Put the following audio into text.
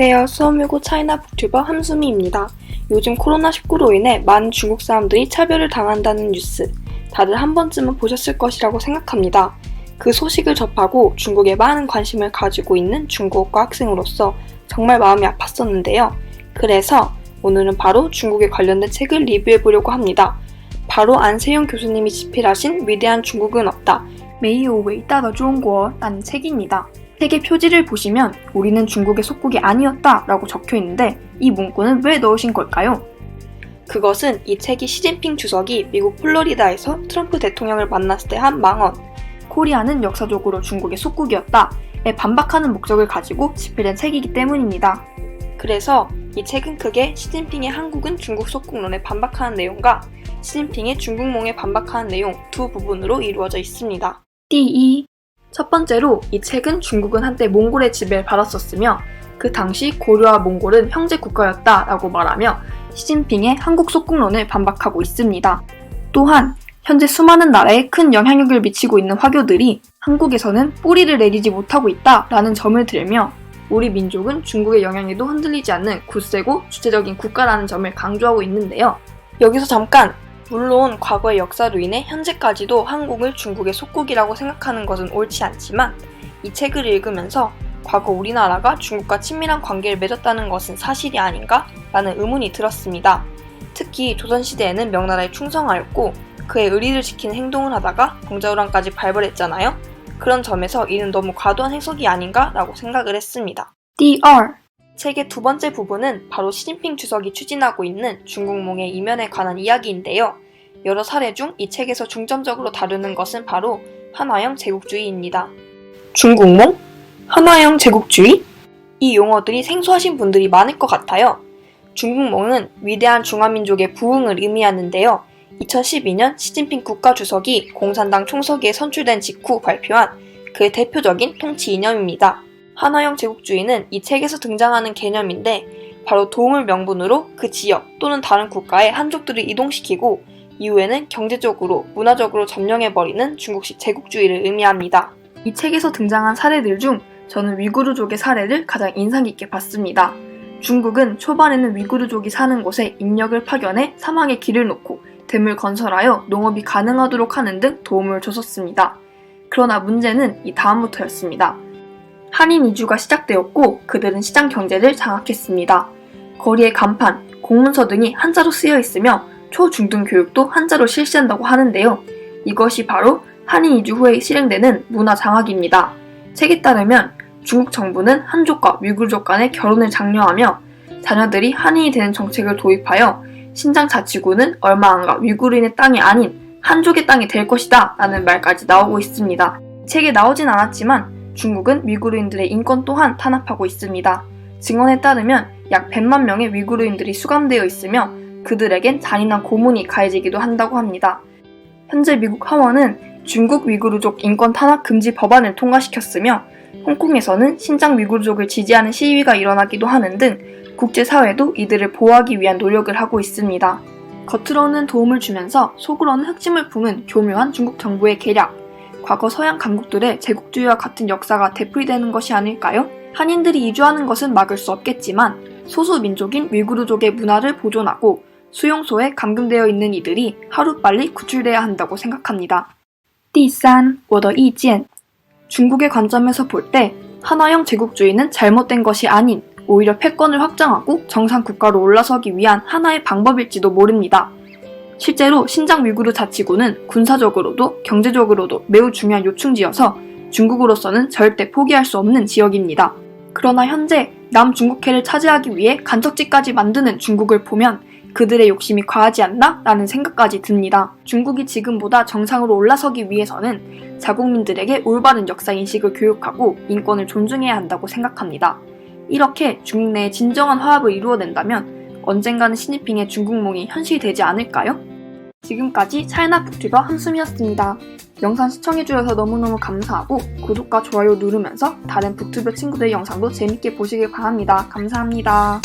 안녕하세요. 수험유고 차이나 북튜버 함수미입니다. 요즘 코로나19로 인해 많은 중국 사람들이 차별을 당한다는 뉴스, 다들 한 번쯤은 보셨을 것이라고 생각합니다. 그 소식을 접하고 중국에 많은 관심을 가지고 있는 중국어과 학생으로서 정말 마음이 아팠었는데요. 그래서 오늘은 바로 중국에 관련된 책을 리뷰해 보려고 합니다. 바로 안세용 교수님이 집필하신 위대한 중국은 없다. 메이오 웨이따더 중국어라는 책입니다. 책의 표지를 보시면 우리는 중국의 속국이 아니었다 라고 적혀 있는데 이 문구는 왜 넣으신 걸까요? 그것은 이 책이 시진핑 주석이 미국 플로리다에서 트럼프 대통령을 만났을 때 한 망언 코리아는 역사적으로 중국의 속국이었다에 반박하는 목적을 가지고 집필된 책이기 때문입니다. 그래서 이 책은 크게 시진핑의 한국은 중국 속국론에 반박하는 내용과 시진핑의 중국몽에 반박하는 내용 두 부분으로 이루어져 있습니다. 第一, 첫 번째로 이 책은 중국은 한때 몽골의 지배를 받았었으며 그 당시 고려와 몽골은 형제 국가였다라고 말하며 시진핑의 한국 속국론을 반박하고 있습니다. 또한 현재 수많은 나라에 큰 영향력을 미치고 있는 화교들이 한국에서는 뿌리를 내리지 못하고 있다라는 점을 들며 우리 민족은 중국의 영향에도 흔들리지 않는 굳세고 주체적인 국가라는 점을 강조하고 있는데요. 여기서 잠깐 물론 과거의 역사로 인해 현재까지도 한국을 중국의 속국이라고 생각하는 것은 옳지 않지만 이 책을 읽으면서 과거 우리나라가 중국과 친밀한 관계를 맺었다는 것은 사실이 아닌가? 라는 의문이 들었습니다. 특히 조선시대에는 명나라에 충성하였고 그의 의리를 지키는 행동을 하다가 공자우랑까지 발벌했잖아요. 그런 점에서 이는 너무 과도한 해석이 아닌가? 라고 생각을 했습니다. 第二 책의 두 번째 부분은 바로 시진핑 주석이 추진하고 있는 중국몽의 이면에 관한 이야기인데요. 여러 사례 중 이 책에서 중점적으로 다루는 것은 바로 한화형 제국주의입니다. 중국몽? 한화형 제국주의? 이 용어들이 생소하신 분들이 많을 것 같아요. 중국몽은 위대한 중화민족의 부흥을 의미하는데요. 2012년 시진핑 국가주석이 공산당 총서기에 선출된 직후 발표한 그의 대표적인 통치 이념입니다. 한화형 제국주의는 이 책에서 등장하는 개념인데 바로 도움을 명분으로 그 지역 또는 다른 국가에 한족들을 이동시키고 이후에는 경제적으로, 문화적으로 점령해버리는 중국식 제국주의를 의미합니다. 이 책에서 등장한 사례들 중 저는 위구르족의 사례를 가장 인상 깊게 봤습니다. 중국은 초반에는 위구르족이 사는 곳에 인력을 파견해 사망의 길을 놓고 댐을 건설하여 농업이 가능하도록 하는 등 도움을 줬었습니다. 그러나 문제는 이 다음부터였습니다. 한인 이주가 시작되었고 그들은 시장 경제를 장악했습니다. 거리의 간판, 공문서 등이 한자로 쓰여 있으며 초중등 교육도 한자로 실시한다고 하는데요. 이것이 바로 한인 이주 후에 실행되는 문화 장악입니다. 책에 따르면 중국 정부는 한족과 위구르족 간의 결혼을 장려하며 자녀들이 한인이 되는 정책을 도입하여 신장 자치구는 얼마 안가 위구르인의 땅이 아닌 한족의 땅이 될 것이다 라는 말까지 나오고 있습니다. 책에 나오진 않았지만 중국은 위구르인들의 인권 또한 탄압하고 있습니다. 증언에 따르면 약 100만 명의 위구르인들이 수감되어 있으며 그들에겐 잔인한 고문이 가해지기도 한다고 합니다. 현재 미국 하원은 중국 위구르족 인권 탄압 금지 법안을 통과시켰으며 홍콩에서는 신장 위구르족을 지지하는 시위가 일어나기도 하는 등 국제사회도 이들을 보호하기 위한 노력을 하고 있습니다. 겉으로는 도움을 주면서 속으로는 흑심을 품은 교묘한 중국 정부의 계략, 과거 서양 강국들의 제국주의와 같은 역사가 되풀이되는 것이 아닐까요? 한인들이 이주하는 것은 막을 수 없겠지만 소수 민족인 위구르족의 문화를 보존하고 수용소에 감금되어 있는 이들이 하루빨리 구출돼야 한다고 생각합니다. 第三,我的意见 중국의 관점에서 볼 때 하나형 제국주의는 잘못된 것이 아닌 오히려 패권을 확장하고 정상 국가로 올라서기 위한 하나의 방법일지도 모릅니다. 실제로 신장 위구르 자치구는 군사적으로도 경제적으로도 매우 중요한 요충지여서 중국으로서는 절대 포기할 수 없는 지역입니다. 그러나 현재 남중국해를 차지하기 위해 간척지까지 만드는 중국을 보면 그들의 욕심이 과하지 않나? 라는 생각까지 듭니다. 중국이 지금보다 정상으로 올라서기 위해서는 자국민들에게 올바른 역사 인식을 교육하고 인권을 존중해야 한다고 생각합니다. 이렇게 중국 내에 진정한 화합을 이루어낸다면 언젠가는 시니핑의 중국몽이 현실되지 않을까요? 지금까지 차이나 북튜버 한숨이었습니다. 영상 시청해주셔서 너무너무 감사하고 구독과 좋아요 누르면서 다른 북튜버 친구들의 영상도 재밌게 보시길 바랍니다. 감사합니다.